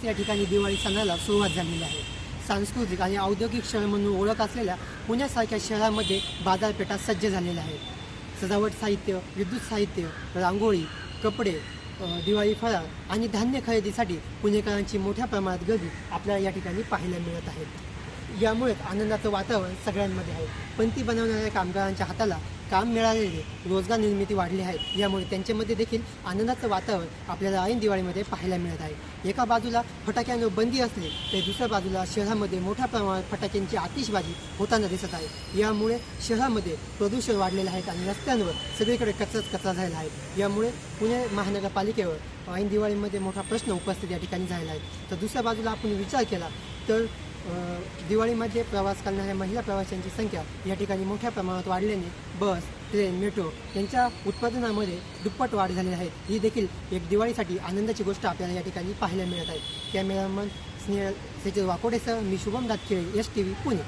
आजपासूनच या ठिकाणी दिवाळी सणाला सुरुवात झालेली आहे. सांस्कृतिक आणि औद्योगिक शहर म्हणून ओळख असलेल्या पुण्यासारख्या शहरामध्ये बाजारपेठा सज्ज झालेल्या आहेत. सजावट साहित्य विद्युत साहित्य रांगोळी कपडे दिवाळी फराळ आणि धान्य खरेदीसाठी पुणेकरांची मोठ्या प्रमाणात गर्दी आपल्याला या ठिकाणी पाहायला मिळत आहे. यामुळेच आनंदाचं वातावरण सगळ्यांमध्ये आहे. पण ती बनवणाऱ्या कामगारांच्या हाताला काम मिळालेले रोजगार निर्मिती वाढली आहे. यामुळे त्यांच्यामध्ये देखील आनंदाचं वातावरण आपल्याला ऐन दिवाळीमध्ये पाहायला मिळत आहे. एका बाजूला फटाक्यांवर बंदी असली तर दुसऱ्या बाजूला शहरामध्ये मोठ्या प्रमाणात फटाक्यांची आतिषबाजी होताना दिसत आहे. यामुळे शहरामध्ये प्रदूषण वाढलेलं आहे आणि रस्त्यांवर सगळीकडे कचराच कचरा झालेला आहे. यामुळे पुणे महानगरपालिकेवर ऐन दिवाळीमध्ये मोठा प्रश्न उपस्थित या ठिकाणी झालेला आहे. तर दुसऱ्या बाजूला आपण विचार केला तर दिवाळीमध्ये प्रवास करणाऱ्या महिला प्रवाशांची संख्या या ठिकाणी मोठ्या प्रमाणात वाढल्याने बस ट्रेन मेट्रो यांच्या उत्पादनामध्ये दुप्पट वाढ झालेली आहे. ही देखील एक दिवाळीसाठी आनंदाची गोष्ट आपल्याला या ठिकाणी पाहायला मिळत आहे. कॅमेरामन स्नेहल सचिन वाकोडेसह मी Shubham Datkhile S T V Pune.